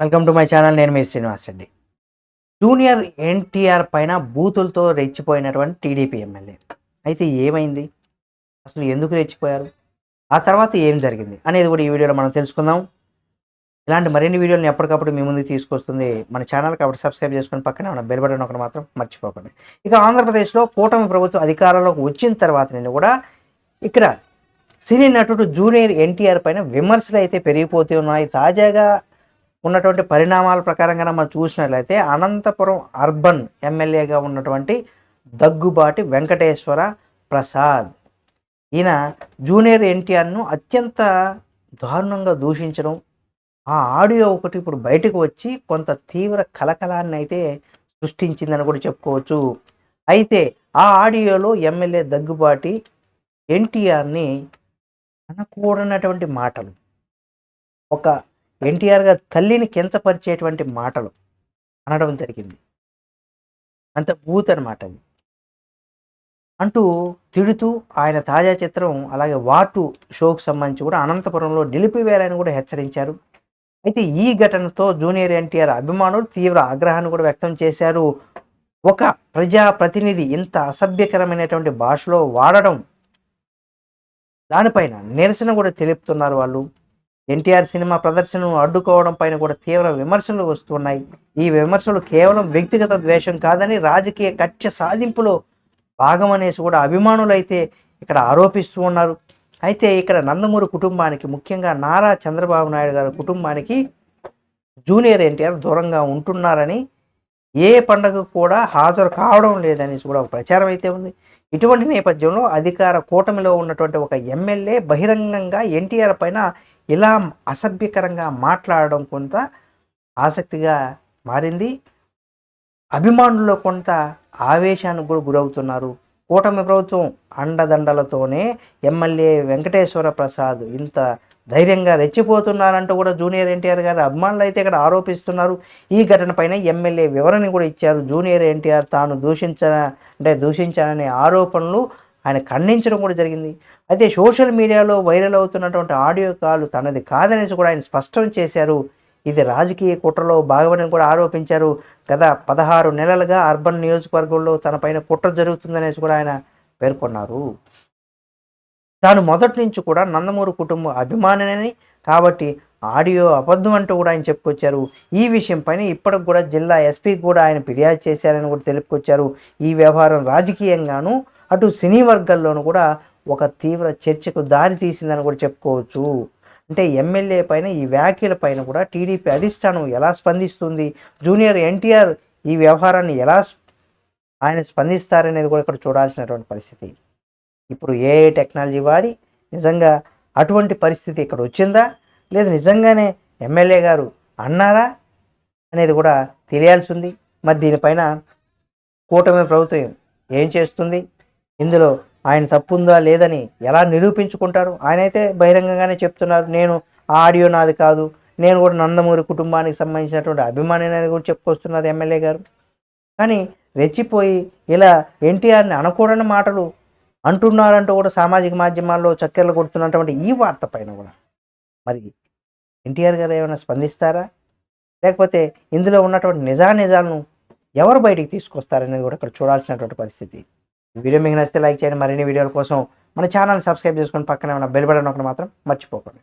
Welcome to my channel నేను మీ Srinivas Reddy. Junior NTR పైన బూతులతో రెచ్చిపోయినటువంటి టీడీపీ ఎమ్మెల్యే. అయితే ఏమైంది? అసలు ఎందుకు రెచ్చిపోయారు? ఆ తర్వాత ఏం జరిగింది? అనేది కూడా ఈ వీడియోలో మనం తెలుసుకుందాం. ఇలాంటి మరిన్ని వీడియోలను ఎప్పటికప్పుడు మీ ముందుకు తీసుకొస్తుంది మన ఛానల్. కాబట్టి సబ్స్క్రైబ్ చేసుకుని పక్కనే ఉన్న బెల్ బటన్ ఒకటి మాత్రం మర్చిపోకండి. ఇక ఆంధ్రప్రదేశ్లో కూటమి ప్రభుత్వం అధికారంలోకి వచ్చిన తర్వాత నేను కూడా ఇక్కడ సినీ నటుడు జూనియర్ ఎన్టీఆర్ పైన విమర్శలు అయితే పెరిగిపోతూ ఉన్నాయి. తాజాగా ఉన్నటువంటి పరిణామాల ప్రకారంగా మనం చూసినట్లయితే అనంతపురం అర్బన్ ఎమ్మెల్యేగా ఉన్నటువంటి దగ్గుబాటి వెంకటేశ్వర ప్రసాద్. ఈయన జూనియర్ ఎన్టీఆర్ను అత్యంత దారుణంగా దూషించడం ఆ ఆడియో ఒకటి ఇప్పుడు బయటకు వచ్చి కొంత తీవ్ర కలకలాన్ని అయితే సృష్టించిందని కూడా చెప్పుకోవచ్చు. అయితే ఆ ఆడియోలో ఎమ్మెల్యే దగ్గుబాటి ఎన్టీఆర్ని అనకూడనటువంటి మాటలు. ఒక ఎన్టీఆర్ గారు తల్లిని కించపరిచేటువంటి మాటలు అనడం జరిగింది. అంత బూత్ అనమాట అది. అంటూ తిడుతూ ఆయన తాజా చిత్రం అలాగే వాటు షోకు సంబంధించి కూడా అనంతపురంలో నిలిపివేయాలని కూడా హెచ్చరించారు. అయితే ఈ ఘటనతో జూనియర్ ఎన్టీఆర్ అభిమానులు తీవ్ర ఆగ్రహాన్ని కూడా వ్యక్తం చేశారు. ఒక ప్రజా ప్రతినిధి ఇంత అసభ్యకరమైనటువంటి భాషలో వాడడం దానిపైన నిరసన కూడా తెలుపుతున్నారు వాళ్ళు. ఎన్టీఆర్ సినిమా ప్రదర్శనను అడ్డుకోవడం పైన కూడా తీవ్ర విమర్శలు వస్తున్నాయి. ఈ విమర్శలు కేవలం వ్యక్తిగత ద్వేషం కాదని రాజకీయ కక్ష సాధింపులో భాగం అనేసి కూడా అభిమానులైతే ఇక్కడ ఆరోపిస్తూ ఉన్నారు. అయితే ఇక్కడ నందమూరి కుటుంబానికి ముఖ్యంగా నారా చంద్రబాబు నాయుడు గారి కుటుంబానికి జూనియర్ ఎన్టీఆర్ దూరంగా ఉంటున్నారని ఏ పండగ కూడా హాజరు కావడం లేదనేసి కూడా ఒక ప్రచారం అయితే ఉంది. ఇటువంటి నేపథ్యంలో అధికార కూటమిలో ఉన్నటువంటి ఒక ఎమ్మెల్యే బహిరంగంగా ఎన్టీఆర్ పైన ఇలా అసభ్యకరంగా మాట్లాడడం కొంత ఆసక్తిగా మారింది. అభిమానుల్లో కొంత ఆవేశానికి కూడా గురవుతున్నారు. కూటమి ప్రభుత్వం అండదండలతోనే ఎమ్మెల్యే వెంకటేశ్వర ప్రసాద్ ఇంత ధైర్యంగా రెచ్చిపోతున్నారంటూ కూడా జూనియర్ ఎన్టీఆర్ గారు అభిమానులు అయితే ఇక్కడ ఆరోపిస్తున్నారు. ఈ ఘటనపైన ఎమ్మెల్యే వివరణ కూడా ఇచ్చారు. జూనియర్ ఎన్టీఆర్ తాను దూషించ అంటే దూషించాలనే ఆరోపణలు ఆయన ఖండించడం కూడా జరిగింది. అయితే సోషల్ మీడియాలో వైరల్ అవుతున్నటువంటి ఆడియో కాల్ తనది కాదనేసి కూడా ఆయన స్పష్టం చేశారు. ఇది రాజకీయ కుట్రలో భాగమని కూడా ఆరోపించారు. గత పదహారు నెలలుగా అర్బన్ నియోజకవర్గంలో తనపైన కుట్ర జరుగుతుందనేసి కూడా ఆయన పేర్కొన్నారు. తాను మొదటి నుంచి కూడా నందమూరి కుటుంబ అభిమానిని కాబట్టి ఆడియో అబద్ధం అంటూ కూడా ఆయన చెప్పుకొచ్చారు. ఈ విషయంపైన ఇప్పటికి కూడా జిల్లా ఎస్పీకి కూడా ఆయన ఫిర్యాదు చేశారని కూడా తెలుపుకొచ్చారు. ఈ వ్యవహారం రాజకీయంగాను అటు సినీ వర్గాల్లోనూ కూడా ఒక తీవ్ర చర్చకు దారి తీసిందని కూడా చెప్పుకోవచ్చు. అంటే ఎమ్మెల్యే పైన ఈ వ్యాఖ్యల పైన కూడా టీడీపీ అధిష్టానం ఎలా స్పందిస్తుంది? జూనియర్ ఎన్టీఆర్ ఈ వ్యవహారాన్ని ఎలా ఆయన స్పందిస్తారనేది కూడా ఇక్కడ చూడాల్సినటువంటి పరిస్థితి. ఇప్పుడు ఏ టెక్నాలజీ వాడి నిజంగా అటువంటి పరిస్థితి ఇక్కడ వచ్చిందా? లేదా నిజంగానే ఎమ్మెల్యే గారు అన్నారా? అనేది కూడా తెలియాల్సి ఉంది. మరి దీనిపైన కూటమి ప్రభుత్వం ఏం చేస్తుంది? ఇందులో ఆయన తప్పు ఉందా లేదని ఎలా నిరూపించుకుంటారు? ఆయన అయితే బహిరంగంగానే చెప్తున్నారు నేను ఆ ఆడియో నాది కాదు నేను కూడా నందమూరి కుటుంబానికి సంబంధించినటువంటి అభిమాని అని కూడా చెప్పుకొస్తున్నారు ఎమ్మెల్యే గారు. కానీ రెచ్చిపోయి ఇలా ఎన్టీఆర్ని అనకూడని మాటలు అంటున్నారంటూ కూడా సామాజిక మాధ్యమాల్లో చక్కెరలు కొడుతున్నటువంటి ఈ వార్త పైన కూడా. మరి ఎన్టీఆర్ గారు ఏమైనా స్పందిస్తారా? లేకపోతే ఇందులో ఉన్నటువంటి నిజానిజాలను ఎవరు బయటికి తీసుకొస్తారనేది కూడా ఇక్కడ చూడాల్సినటువంటి పరిస్థితి. వీడియో మీకు నచ్చితే లైక్ చేయండి. మరిన్ని వీడియోల కోసం మన ఛానల్ సబ్స్క్రైబ్ చేసుకొని పక్కనే ఉన్న బెల్ బటన్ ఒకటి మాత్రం మర్చిపోకండి.